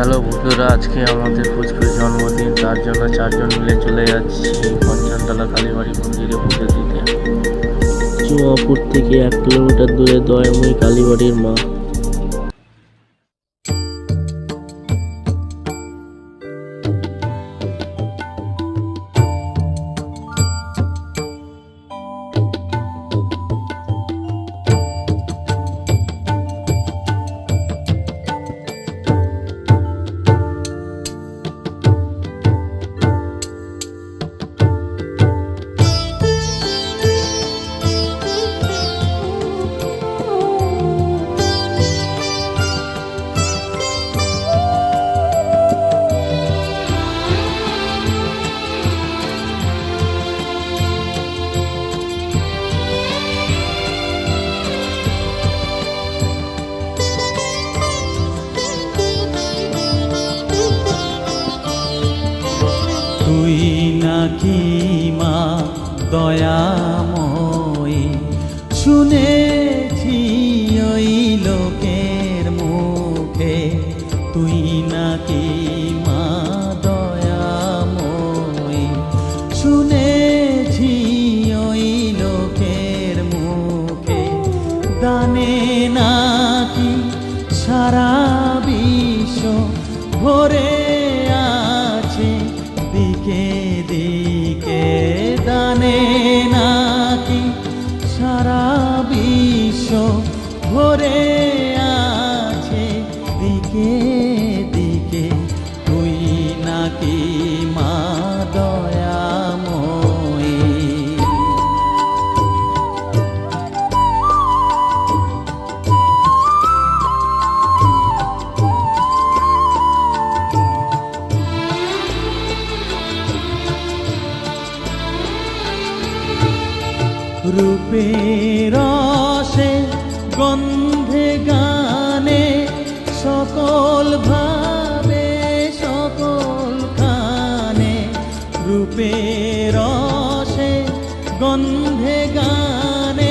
Hello বন্ধুরা, আজকে আমাদের পুচকুর জন্মদিন। তার জন্য চারজন মিলে চলে যাচ্ছি পঞ্চানতলা কালীবাড়ি মন্দিরে পুজো দিতে। চুয়াপুর থেকে এক কিলোমিটার দূরে দয়াময়ী কালীবাড়ির মা। তুই নাকি মা? দয়াময়ী শুনেছি ওই লোকের মুখে। তুই লোকের মুখে। দানে নাকি সারা বিশ্ব ভরে দিকে দিকে দানে নাকি সারা বিশ্ব ভরে আছে দিকে রূপে রসে গন্ধে গানে সকল ভাবে সকল খানে রূপে রসে গন্ধে গানে